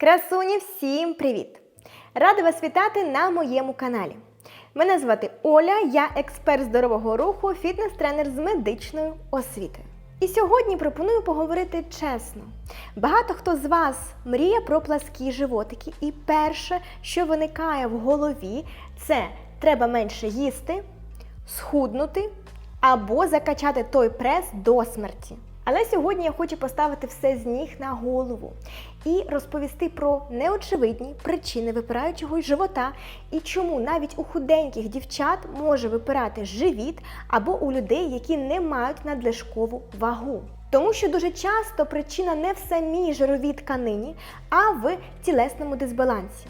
Красуні, всім привіт! Рада вас вітати на моєму каналі. Мене звати Оля, я експерт здорового руху, фітнес-тренер з медичною освітою. І сьогодні пропоную поговорити чесно. Багато хто з вас мріє про пласкі животики, і перше, що виникає в голові, це треба менше їсти, схуднути або закачати той прес до смерті. Але сьогодні я хочу поставити все з ніг на голову і розповісти про неочевидні причини випираючого живота і чому навіть у худеньких дівчат може випирати живіт або у людей, які не мають надлишкову вагу. Тому що дуже часто причина не в самій жировій тканині, а в тілесному дисбалансі,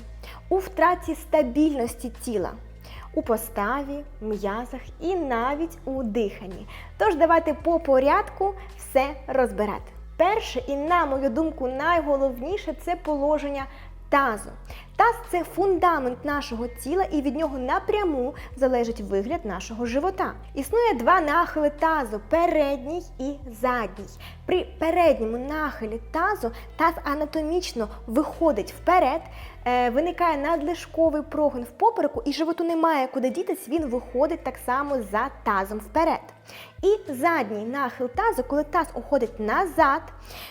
у втраті стабільності тіла у поставі, м'язах і навіть у диханні. Тож давайте по порядку все розбирати. Перше, і на мою думку, найголовніше це положення тазу. Таз це фундамент нашого тіла, і від нього напряму залежить вигляд нашого живота. Існує два нахили тазу передній і задній. При передньому нахилі тазу таз анатомічно виходить вперед, е, виникає надлишковий прогин в попереку, і животу немає куди дітись, він виходить так само за тазом вперед. І задній нахил тазу, коли таз уходить назад,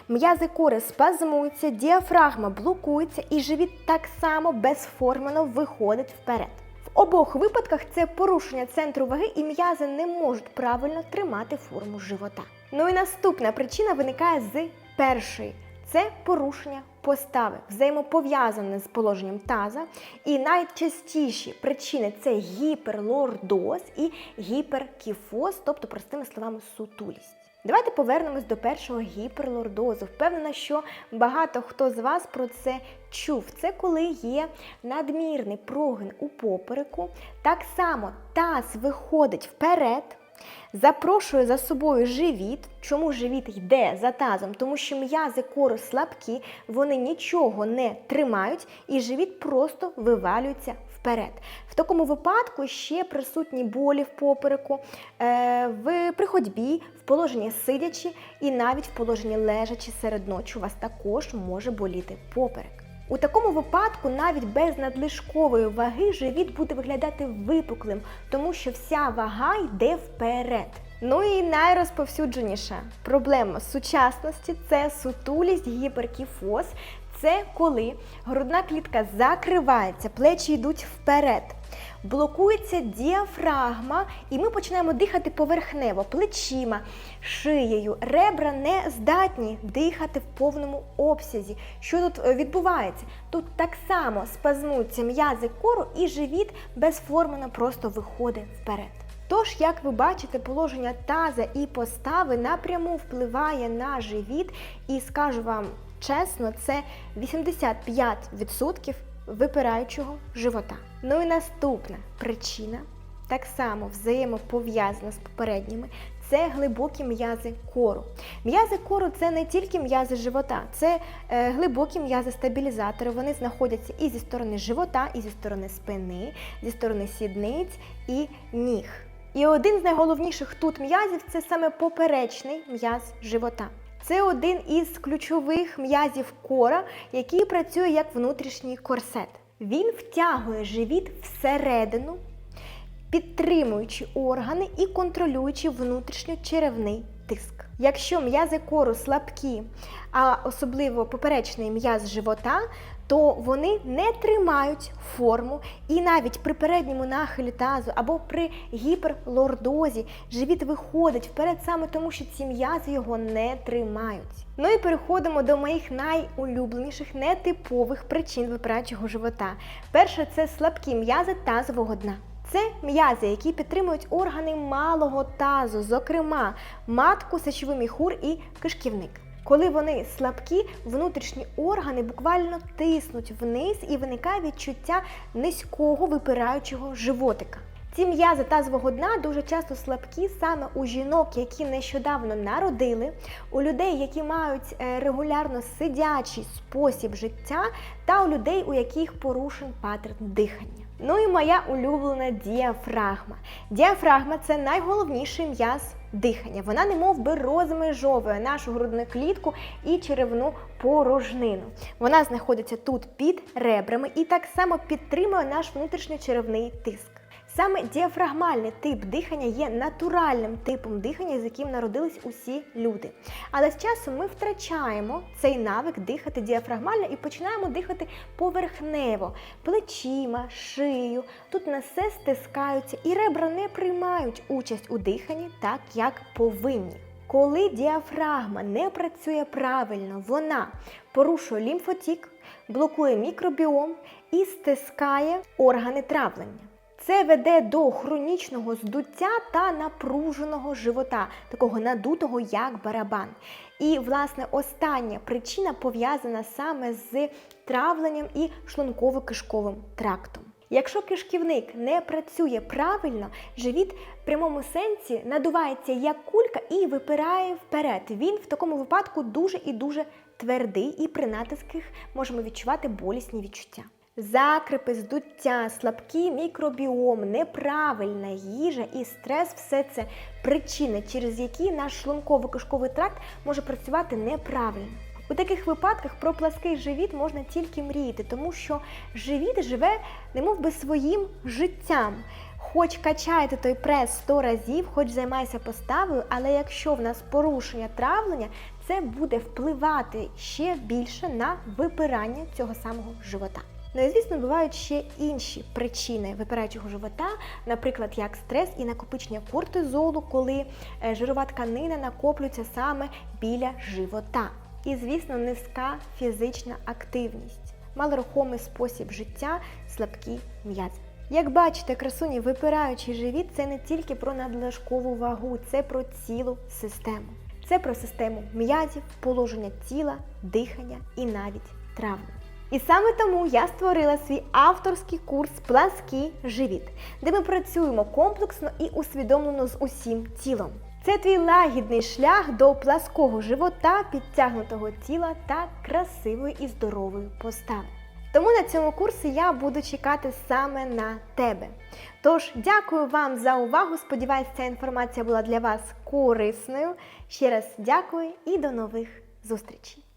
м'язи кори спазмуються, діафрагма блокується, і живіт так само безформено виходить вперед. В обох випадках це порушення центру ваги, і м'язи не можуть правильно тримати форму живота. Ну і наступна причина виникає з першої. Це порушення постави, взаємопов'язане з положенням таза. І найчастіші причини це гіперлордоз і гіперкіфоз, тобто, простими словами, сутулість. Давайте повернемось до першого гіперлордозу. Впевнена, що багато хто з вас про це чув. Це коли є надмірний прогин у попереку. Так само таз виходить вперед. Запрошує за собою живіт. Чому живіт йде за тазом? Тому що м'язи кору слабкі, вони нічого не тримають, і живіт просто вивалюється вперед. В такому випадку ще присутні болі в попереку, е, в при ходьбі, в положенні сидячи і навіть в положенні лежачи серед ночі у вас також може боліти поперек. У такому випадку навіть без надлишкової ваги живіт буде виглядати випуклим, тому що вся вага йде вперед. Ну і найрозповсюдженіша проблема сучасності це сутулість, гіперкіфоз. Це коли грудна клітка закривається, плечі йдуть вперед, блокується діафрагма, і ми починаємо дихати поверхнево, плечима, шиєю. Ребра не здатні дихати в повному обсязі. Що тут е, відбувається? Тут так само спазмуються м'язи кору, і живіт безформено просто виходить вперед. Тож, як ви бачите, положення таза і постави напряму впливає на живіт, і скажу вам чесно, це 85% випираючого живота. Ну і наступна причина, так само взаємопов'язана з попередніми, це глибокі м'язи кору. М'язи кору це не тільки м'язи живота, це е, глибокі м'язи стабілізатори. Вони знаходяться і зі сторони живота, і зі сторони спини, зі сторони сідниць і ніг. І один з найголовніших тут м'язів це саме поперечний м'яз живота. Це один із ключових м'язів кора, який працює як внутрішній корсет. Він втягує живіт всередину, підтримуючи органи і контролюючи внутрішньочеревний тиск. Якщо м'язи кору слабкі, а особливо поперечний м'яз живота, то вони не тримають форму, і навіть при передньому нахилі тазу або при гіперлордозі живіт виходить вперед саме тому, що ці м'язи його не тримають. Ну і переходимо до моїх найулюбленіших нетипових причин випираючого живота. Перше це слабкі м'язи тазового дна. Це м'язи, які підтримують органи малого тазу, зокрема матку, сечовий міхур і кишківник. Коли вони слабкі, внутрішні органи буквально тиснуть вниз і виникає відчуття низького випираючого животика. Ці м'язи тазового дна дуже часто слабкі саме у жінок, які нещодавно народили, у людей, які мають е, регулярно сидячий спосіб життя, та у людей, у яких порушен паттерн дихання. Ну і моя улюблена діафрагма. Діафрагма це найголовніший м'яз дихання. Вона немов би розмежовує нашу грудну клітку і черевну порожнину. Вона знаходиться тут під ребрами і так само підтримує наш внутрішньочеревний тиск. Саме діафрагмальний тип дихання є натуральним типом дихання, з яким народились усі люди. Але з часом ми втрачаємо цей навик дихати діафрагмально і починаємо дихати поверхнево, плечима, шию. Тут на все стискаються, і ребра не приймають участь у диханні так, як повинні. Коли діафрагма не працює правильно, вона порушує лімфотік, блокує мікробіом і стискає органи травлення. Це веде до хронічного здуття та напруженого живота, такого надутого, як барабан. І, власне, остання причина пов'язана саме з травленням і шлунково-кишковим трактом. Якщо кишківник не працює правильно, живіт в прямому сенсі надувається як кулька і випирає вперед. Він в такому випадку дуже і дуже твердий, і при натисках можемо відчувати болісні відчуття. Закрипи, здуття, слабкий мікробіом, неправильна їжа і стрес все це причини, через які наш шлунково-кишковий тракт може працювати неправильно. У таких випадках про плаский живіт можна тільки мріяти, тому що живіт живе немов би своїм життям. Хоч качаєте той прес 100 разів, хоч займайся поставою, але якщо в нас порушення травлення, це буде впливати ще більше на випирання цього самого живота. Ну і звісно, бувають ще інші причини випираючого живота, наприклад, як стрес і накопичення кортизолу, коли е, жирова тканина накоплюється саме біля живота. І, звісно, низька фізична активність, малорухомий спосіб життя, слабкі м'язи. Як бачите, красуні, випираючий живіт це не тільки про надлишкову вагу, це про цілу систему. Це про систему м'язів, положення тіла, дихання і навіть травми. І саме тому я створила свій авторський курс Плаский живіт, де ми працюємо комплексно і усвідомлено з усім тілом. Це твій лагідний шлях до плаского живота, підтягнутого тіла та красивої і здорової постави. Тому на цьому курсі я буду чекати саме на тебе. Тож, дякую вам за увагу. Сподіваюся, ця інформація була для вас корисною. Ще раз дякую і до нових зустрічей!